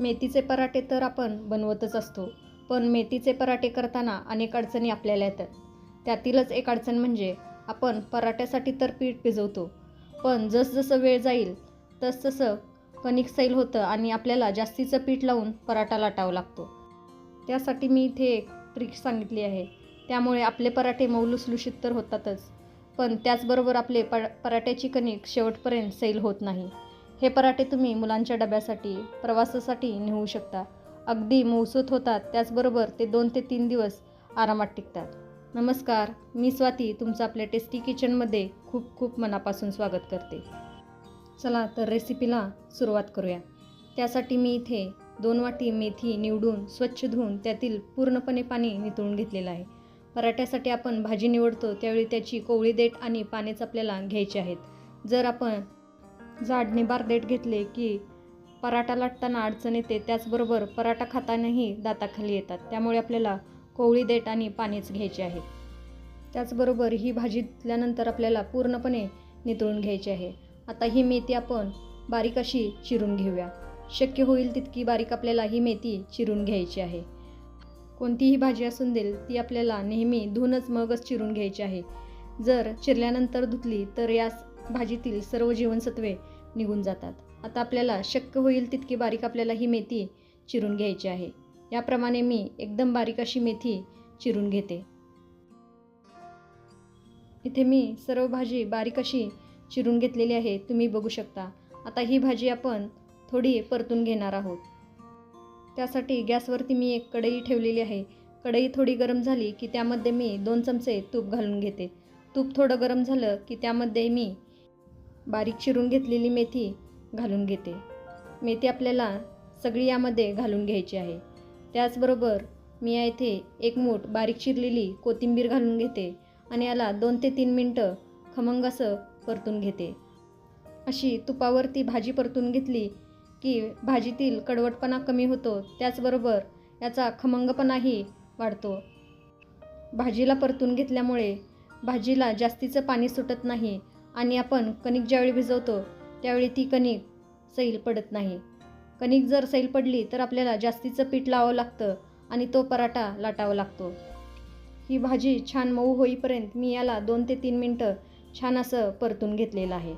मेथीचे पराठे तर आपण बनवतच असतो पण मेथीचे पराठे करताना अनेक अडचणी आपल्याला येतात. त्यातीलच एक अडचण म्हणजे आपण पराठ्यासाठी तर पीठ भिजवतो पण जसजसं वेळ जाईल तसतसं कणिक सैल होतं आणि आपल्याला जास्तीचं पीठ लावून पराठा लाटावा लागतो. त्यासाठी मी इथे एक ट्रिक सांगितली आहे. त्यामुळे आपले पराठे मऊ तर होतातच पण त्याचबरोबर आपले प पराठ्याची कणिक शेवटपर्यंत सैल होत नाही. हे पराठे तुम्ही मुलांच्या डब्यासाठी प्रवासासाठी नेऊ शकता. अगदी मऊसूत होतात त्याचबरोबर ते दोन ते तीन दिवस आरामात टिकतात. नमस्कार मी स्वाती तुमचं आपल्या टेस्टी किचनमध्ये खूप खूप मनापासून स्वागत करते. चला तर रेसिपीला सुरुवात करूया. त्यासाठी मी इथे दोन वाटी मेथी निवडून स्वच्छ धुवून त्यातील पूर्णपणे पाणी नितळून घेतलेलं आहे. पराठ्यासाठी आपण भाजी निवडतो त्यावेळी त्याची कोवळी देठ आणि पानेच आपल्याला घ्यायचे आहेत. जर आपण झाडने बारदेट देठ घेतले की पराठा लाटताना अडचण येते. त्याचबरोबर पराठा खातानाही दाताखाली येतात. त्यामुळे आपल्याला कोवळी देठ आणि पानेच घ्यायचे आहे. त्याचबरोबर ही भाजी धुतल्यानंतर आपल्याला पूर्णपणे नितळून घ्यायची आहे. आता ही मेथी आपण बारीक अशी चिरून घेऊया. शक्य होईल तितकी बारीक आपल्याला ही मेथी चिरून घ्यायची आहे. कोणतीही भाजी असून देईल ती आपल्याला नेहमी धुवूनच मगच चिरून घ्यायची आहे. जर चिरल्यानंतर धुतली तर यास भाजीतील सर्व जीवनसत्वे निघून जातात. आता आपल्याला शक्य होईल तितकी बारीक आपल्याला ही मेथी चिरून घ्यायची आहे. याप्रमाणे मी एकदम बारीक अशी मेथी चिरून घेते. इथे मी सर्व भाजी बारीक अशी चिरून घेतलेली आहे. तुम्ही बघू शकता. आता ही भाजी आपण थोडी परतून घेणार आहोत. त्यासाठी गॅसवरती मी एक कढई ठेवलेली आहे. कढई थोडी गरम झाली की त्यामध्ये मी दोन चमचे तूप घालून घेते. तूप थोडं गरम झालं की त्यामध्ये मी बारीक चिरून घेतलेली मेथी घालून घेते. मेथी आपल्याला सगळी यामध्ये घालून घ्यायची आहे. त्याचबरोबर मी या एक मूठ बारीक चिरलेली कोथिंबीर घालून घेते आणि याला दोन ते तीन मिनटं खमंग असं परतून घेते. अशी तुपावरती भाजी परतून घेतली की भाजीतील कडवटपणा कमी होतो त्याचबरोबर याचा खमंगपणाही वाढतो. भाजीला परतून घेतल्यामुळे भाजीला जास्तीचं पाणी सुटत नाही आणि आपण कणिक ज्यावेळी भिजवतो त्यावेळी ती कणिक सैल पडत नाही. कणिक जर सैल पडली तर आपल्याला जास्तीचं पीठ लावावं लागतं आणि तो पराठा लाटावा लागतो. ही भाजी छान मऊ होईपर्यंत मी याला दोन ते तीन मिनटं छान असं परतून घेतलेलं आहे.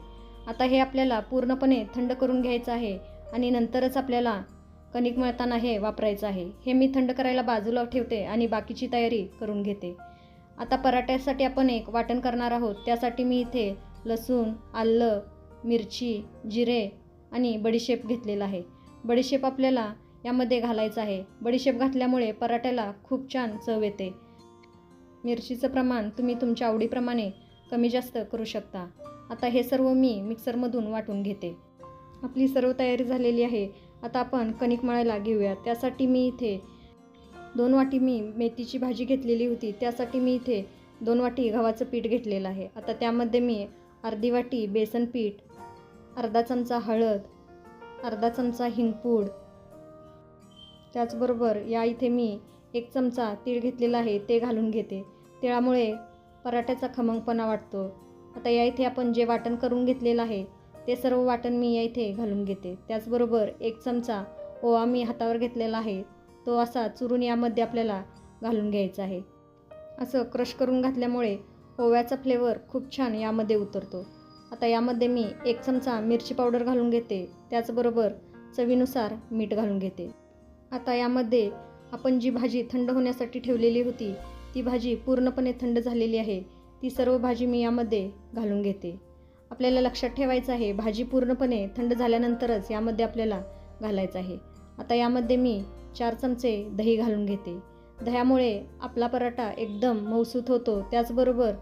आता हे आपल्याला पूर्णपणे थंड करून घ्यायचं आहे आणि नंतरच आपल्याला कणिक मळताना हे वापरायचं आहे. हे मी थंड करायला बाजूला ठेवते आणि बाकीची तयारी करून घेते. आता पराठ्यासाठी आपण एक वाटण करणार आहोत. त्यासाठी मी इथे लसूण आलं मिरची जिरे आणि बडीशेप घेतलेला आहे. बडीशेप आपल्याला यामध्ये घालायचं आहे. बडीशेप घातल्यामुळे पराठ्याला खूप छान चव येते. मिरचीचं प्रमाण तुम्ही तुमच्या आवडीप्रमाणे कमी जास्त करू शकता. आता हे सर्व मी मिक्सरमधून वाटून घेते. आपली सर्व तयारी झालेली आहे. आता आपण कणिक मळायला घेऊया. त्यासाठी मी इथे दोन वाटी मी मेथीची भाजी घेतलेली होती. त्यासाठी मी इथे दोन वाटी गव्हाचं पीठ घेतलेलं आहे. आता त्यामध्ये मी अर्धी वाटी बेसन पीठ अर्धा चमचा हळद अर्धा चमचा हिंगपूड त्याचबरोबर या इथे मी एक चमचा तीळ घेतलेला आहे ते घालून घेते. तिळामुळे पराठ्याचा खमंगपणा वाटतो. आता या इथे आपण जे वाटण करून घेतलेलं आहे ते सर्व वाटण मी या इथे घालून घेते. त्याचबरोबर एक चमचा ओवा मी हातावर घेतलेला आहे तो असा चुरून यामध्ये आपल्याला घालून घ्यायचा आहे. असं क्रश करून घातल्यामुळे ओव्याचा फ्लेवर खूप छान यामध्ये उतरतो. आता यामध्ये मी एक चमचा मिरची पावडर घालून घेते. त्याचबरोबर चवीनुसार मीठ घालून घेते. आता यामध्ये आपण जी भाजी थंड होण्यासाठी ठेवलेली होती ती भाजी पूर्णपणे थंड झालेली आहे. ती सर्व भाजी मी यामध्ये घालून घेते. आपल्याला लक्षात ठेवायचं आहे भाजी पूर्णपणे थंड झाल्यानंतरच यामध्ये आपल्याला घालायचं आहे. आता यामध्ये मी चार चमचे दही घालून घेते. दह्यामुळे आपला पराठा एकदम मऊसूत होतो. त्याचबरोबर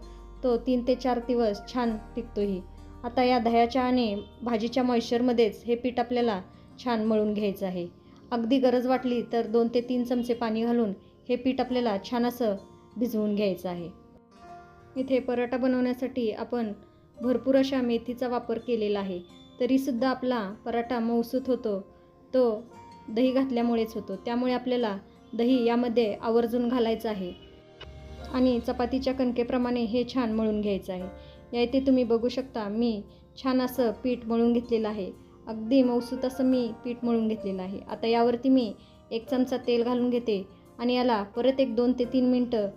तो तीन ते चार दिवस छान टिकतोही. आता या दह्याच्या आणि भाजीच्या मॉइश्चरमध्येच हे पीठ आपल्याला छान मळून घ्यायचं आहे. अगदी गरज वाटली तर दोन ते तीन चमचे पाणी घालून हे पीठ आपल्याला छान असं भिजवून घ्यायचं आहे. इथे पराठा बनवण्यासाठी आपण भरपूर अशा मेथीचा वापर केलेला आहे. तरीसुद्धा आपला पराठा मऊसूत होतो. तो दही घातल्यामुळेच होतो. त्यामुळे आपल्याला दही यामध्ये आवर्जून घालायचं आहे. आणि चपातीच्या कणकेप्रमाणे हे छान मळून घ्यायचं आहे. या इथे तुम्ही बघू शकता मी छान असं पीठ मळून घेतलेलं आहे. अगदी मऊसूत असं मी पीठ मळून घेतलेलं आहे. आता यावरती मी एक चमचा तेल घालून घेते आणि याला परत एक दोन ते तीन मिनटं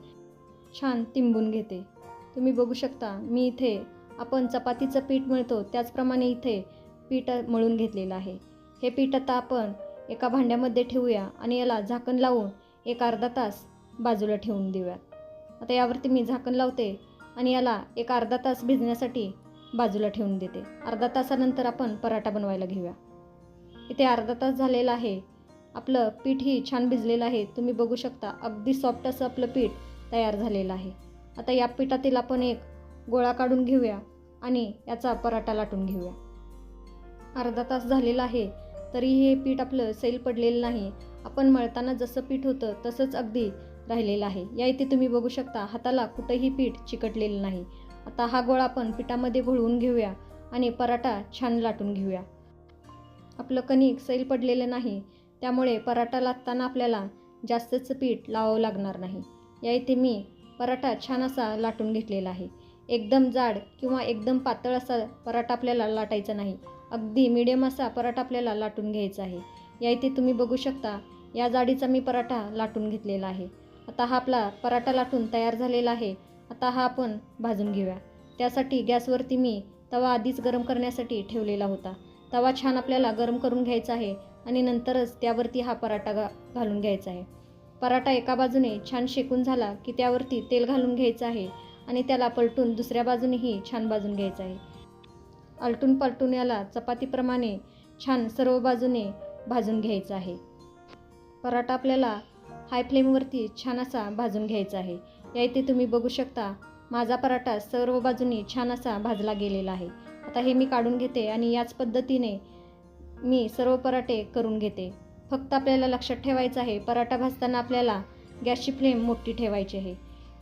छान तिंबून घेते. तुम्ही बघू शकता मी इथे आपण चपातीचं पीठ मळतो त्याचप्रमाणे इथे पीठ मळून घेतलेलं आहे. हे पीठ आता आपण एका भांड्यामध्ये ठेवूया आणि याला झाकण लावून एक अर्धा तास बाजूला ठेवून देऊयात आता यावरती मी झाकण लावते आणि याला एक अर्धा तास भिजण्यासाठी बाजूला ठेवून देते. अर्धा तासानंतर आपण पराठा बनवायला घेऊया. इथे अर्धा तास झालेला आहे. आपलं पीठही छान भिजलेलं आहे. तुम्ही बघू शकता अगदी सॉफ्ट असं आपलं पीठ तयार झालेलं आहे. आता या पिठातील आपण एक गोळा काढून घेऊया आणि याचा पराठा लाटून घेऊया. अर्धा तास झालेला आहे. तरी हे पीठ आपलं सैल पडलेलं नाही. आपण मळताना जसं पीठ होतं तसंच अगदी राहिलेलं आहे. या इथे तुम्ही बघू शकता हाताला कुठंही पीठ चिकटलेलं नाही. आता हा गोळा आपण पिठामध्ये घोळवून घेऊया आणि पराठा छान लाटून घेऊया. आपलं कणिक सैल पडलेलं नाही त्यामुळे पराठा लाटताना आपल्याला जास्तच पीठ लावावं लागणार नाही. या इथे मी पराठा छान असा लाटून घेतलेला आहे. एकदम जाड किंवा एकदम पातळ असा पराठा आपल्याला लाटायचा नाही. अगदी मिडियम असा पराठा आपल्याला लाटून घ्यायचा आहे. या इथे तुम्ही बघू शकता या जाडीचा मी पराठा लाटून घेतलेला आहे. आता हा आपला पराठा लाटून तयार झालेला आहे. आता हा आपण भाजून घेऊया. त्यासाठी गॅसवरती मी तवा आधीच गरम करण्यासाठी ठेवलेला होता. तवा छान आपल्याला गरम करून घ्यायचा आहे आणि नंतरच त्यावरती हा पराठा घा घालून घ्यायचा आहे. पराठा एका बाजूने छान शेकून झाला की त्यावरती तेल घालून घ्यायचं आहे आणि त्याला पलटून दुसऱ्या बाजूनेही छान भाजून घ्यायचं आहे. आलटून पलटून याला चपातीप्रमाणे छान सर्व बाजूने भाजून घ्यायचं आहे. पराठा आपल्याला हाय फ्लेमवरती छान असा भाजून घ्यायचा आहे. या इथे तुम्ही बघू शकता माझा पराठा सर्व बाजूनी छान असा भाजला गेलेला आहे. आता हे मी काढून घेते आणि याच पद्धतीने मी सर्व पराठे करून घेते. फक्त आपल्याला लक्षात ठेवायचं आहे पराठा भाजताना आपल्याला गॅसची फ्लेम मोठी ठेवायची आहे.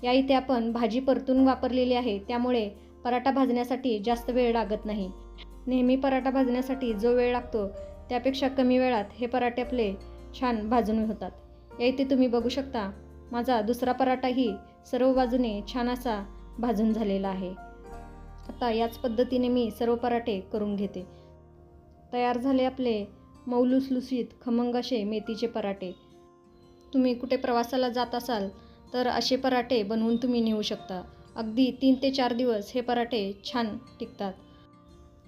या इथे आपण भाजी परतून वापरलेली आहे त्यामुळे पराठा भाजण्यासाठी जास्त वेळ लागत नाही. नेहमी पराठा भाजण्यासाठी जो वेळ लागतो त्यापेक्षा कमी वेळात हे पराठे आपले छान भाजून होतात. या इथे तुम्ही बघू शकता. माझा दुसरा पराठाही सर्व बाजूने छान असा भाजून झालेला आहे. आता याच पद्धतीने मी सर्व पराठे करून घेते. तयार झाले आपले मौलुसलुसीत खमंग असे मेथीचे पराठे. तुम्ही कुठे प्रवासाला जात असाल तर असे पराठे बनवून तुम्ही नेऊ शकता. अगदी तीन ते चार दिवस हे पराठे छान टिकतात.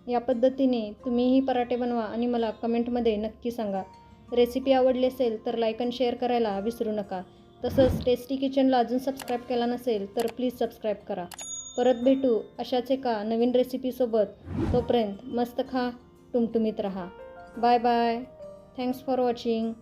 या पद्धतीने तुम्हीही पराठे बनवा आणि मला कमेंटमध्ये नक्की सांगा. रेसिपी आवडली असेल तर लाईक आणि शेअर करायला विसरू नका. तसंच टेस्टी किचनला अजून सबस्क्राईब केला नसेल तर प्लीज सबस्क्राईब करा. परत भेटू अशाच एका नवीन रेसिपीसोबत तोपर्यंत मस्त खा टुमटुमीत रहा. Bye bye thanks for watching